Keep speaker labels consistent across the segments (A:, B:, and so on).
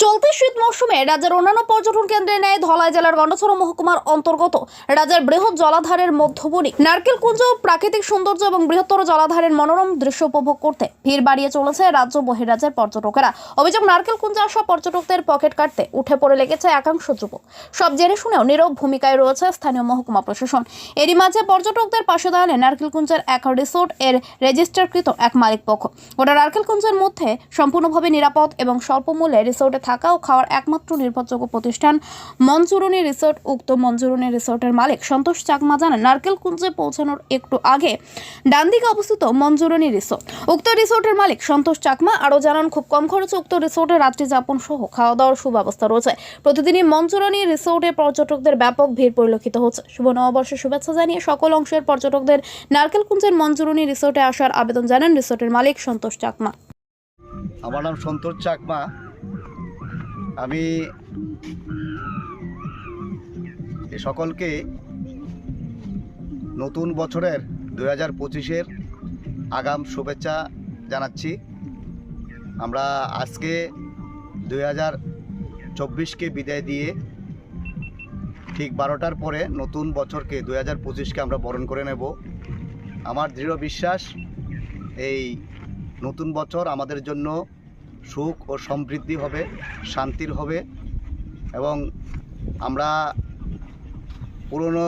A: চলতি শীত মৌসুমে রাজ্যের অন্যান্য পর্যটন কেন্দ্রে নেয় ধলাই জেলার গন্ডছড়া মহকুমার অন্তর্গত রাজ্যের বৃহৎ জলাধারের মধ্যবনি নারকেল নারকেলকুঞ্জ প্রাকৃতিক সৌন্দর্য এবং বৃহত্তর জলাধারের মনোরম দৃশ্য উপভোগ করতে ভিড় বাড়িয়ে চলেছে রাজ্য বহিরাজ্যের পর্যটকেরা। অভিযোগ, নারকেলকুঞ্জে আসা পর্যটকদের পকেট কাটতে উঠে পড়ে লেগেছে একাংশ যুবক। সব জেনে শুনেও নীরব ভূমিকায় রয়েছে স্থানীয় মহকুমা প্রশাসন। এরই মাঝে পর্যটকদের পাশে দাঁড়ালে নারকেলকুঞ্জের এক রিসোর্ট এর রেজিস্টারকৃত এক মালিক পক্ষ ওটা নারকেলকুঞ্জের মধ্যে সম্পূর্ণভাবে নিরাপদ এবং স্বল্প মূল্যে রিসোর্টে থাকা ও খাওয়ার একমাত্র নির্ভরযোগ্য প্রতিষ্ঠান মঞ্জুরনি রিসোর্ট, উক্ত মঞ্জুরনি রিসোর্টের মালিক সন্তোষ চাকমা জানান, নারকেলকুঞ্জে পৌঁছানোর একটু আগে ডানদিকে অবস্থিত মঞ্জুরনি রিসোর্ট। উক্ত রিসোর্টের মালিক সন্তোষ চাকমা আরও জানান, খুব কম খরচে উক্ত রিসোর্টে রাত্রি যাপন সহ খাওয়া দাওয়ার সুব্যবস্থা রয়েছে। প্রতিদিনই মঞ্জুরনি রিসোর্টে পর্যটকদের ব্যাপক ভিড় পরিলক্ষিত হচ্ছে। শুভ নববর্ষের শুভেচ্ছা জানিয়ে সকল অংশের পর্যটকদের নারকেলকুঞ্জের মঞ্জুরনি রিসোর্টে আসার আবেদন জানান রিসোর্টের মালিক সন্তোষ চাকমা।
B: আমার নাম সন্তোষ চাকমা। আমি সকলকে নতুন বছরের দু হাজার পঁচিশের আগাম শুভেচ্ছা জানাচ্ছি। আমরা আজকে দুই হাজার চব্বিশকে বিদায় দিয়ে ঠিক বারোটার পরে নতুন বছরকে দুই হাজার পঁচিশকে আমরা বরণ করে নেব। আমার দৃঢ় বিশ্বাস, এই নতুন বছর আমাদের জন্য সুখ ও সমৃদ্ধি হবে, শান্তির হবে এবং আমরা পুরনো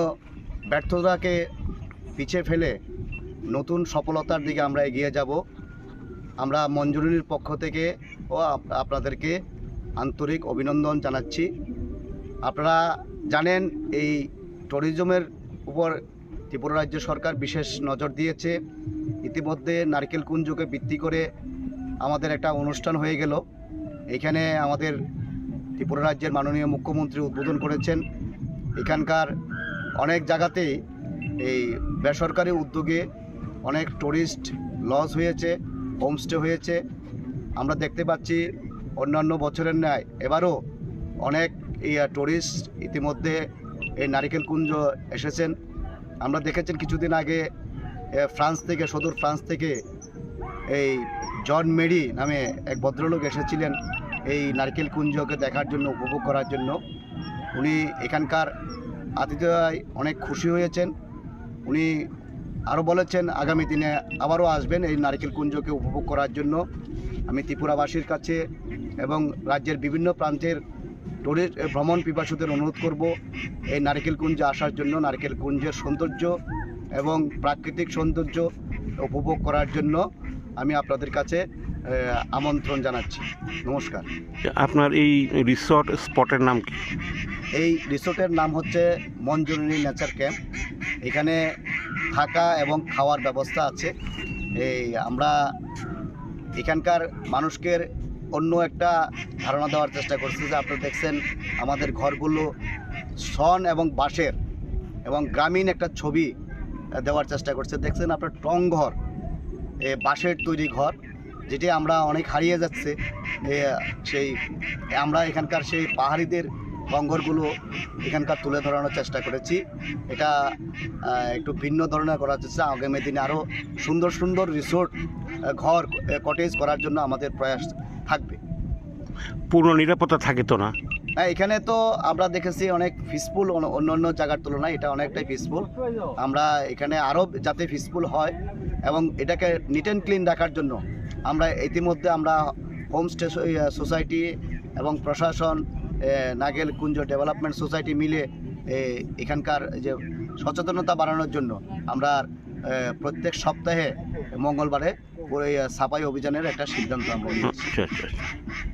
B: ব্যর্থতাকে পিছিয়ে ফেলে নতুন সফলতার দিকে আমরা এগিয়ে যাব। আমরা মঞ্জুরির পক্ষ থেকে ও আপনাদেরকে আন্তরিক অভিনন্দন জানাচ্ছি। আপনারা জানেন এই ট্যুরিজমের উপর ত্রিপুরা রাজ্য সরকার বিশেষ নজর দিয়েছে। ইতিমধ্যে নারকেল কুঞ্জকে ভিত্তি করে আমাদের একটা অনুষ্ঠান হয়ে গেল। এখানে আমাদের ত্রিপুরা রাজ্যের মাননীয় মুখ্যমন্ত্রী উদ্বোধন করেছেন। এখানকার অনেক জায়গাতেই এই বেসরকারি উদ্যোগে অনেক টুরিস্ট লস হয়েছে হোমস্টে হয়েছে। আমরা দেখতে পাচ্ছি অন্যান্য বছরের ন্যায় এবারও অনেক টুরিস্ট ইতিমধ্যে এই নারিকেল কুঞ্জ এসেছেন। আমরা দেখেছেন কিছুদিন আগে ফ্রান্স থেকে, সদূর ফ্রান্স থেকে এই জন মেরি নামে এক ভদ্রলোক এসেছিলেন এই নারকেল কুঞ্জকে দেখার জন্য, উপভোগ করার জন্য। উনি এখানকার আতিথেয় অনেক খুশি হয়েছেন। উনি আরও বলেছেন, আগামী দিনে আবারও আসবেন এই নারকেল কুঞ্জকে উপভোগ করার জন্য। আমি ত্রিপুরাবাসীর কাছে এবং রাজ্যের বিভিন্ন প্রান্তের টুরিস্ট ভ্রমণ পিপাসুদের অনুরোধ করব এই নারকেল কুঞ্জে আসার জন্য। নারকেল কুঞ্জের সৌন্দর্য এবং প্রাকৃতিক সৌন্দর্য উপভোগ করার জন্য। আমি আপনাদের কাছে আমন্ত্রণ জানাচ্ছি। নমস্কার।
C: আপনার এই রিসর্ট স্পটের নাম কি?
B: এই রিসোর্টের নাম হচ্ছে মঞ্জুরিনী নেচার ক্যাম্প। এখানে থাকা এবং খাওয়ার ব্যবস্থা আছে। এই আমরা এখানকার মানুষকে অন্য একটা ধারণা দেওয়ার চেষ্টা করছি যে আপনারা দেখছেন আমাদের ঘরগুলো সন এবং বাঁশের এবং গ্রামীণ একটা ছবি দেওয়ার চেষ্টা করছে। দেখছেন আপনার টং ঘর। বাঁশের তৈরি ঘর, যেটি আমরা অনেক হারিয়ে যাচ্ছে। সেই, আমরা এখানকার সেই পাহাড়িদের বঙ্গরগুলো এখানকার তুলে ধরানোর চেষ্টা করেছি। এটা একটু ভিন্ন ধরনের করার চেষ্টা। আগামী দিনে আরও সুন্দর সুন্দর রিসোর্ট ঘর কটেজ করার জন্য আমাদের প্রয়াস থাকবে।
C: পূর্ণ নিরাপত্তা থাকে তো না?
B: হ্যাঁ এখানে তো আমরা দেখেছি অনেক পিসফুল অন্য অন্য জায়গার তুলনায় এটা অনেকটাই পিসফুল আমরা এখানে আরও যাতে পিসফুল হয় এবং এটাকে নিট অ্যান্ড ক্লিন রাখার জন্য আমরা ইতিমধ্যে আমরা হোমস্টে সোসাইটি এবং প্রশাসন নাগেল কুঞ্জ ডেভেলপমেন্ট সোসাইটি মিলে এখানকার যে সচেতনতা বাড়ানোর জন্য আমরা প্রত্যেক সপ্তাহে মঙ্গলবারে সাফাই অভিযানের একটা সিদ্ধান্ত আমরা নিয়েছি
C: আচ্ছা আচ্ছা আচ্ছা।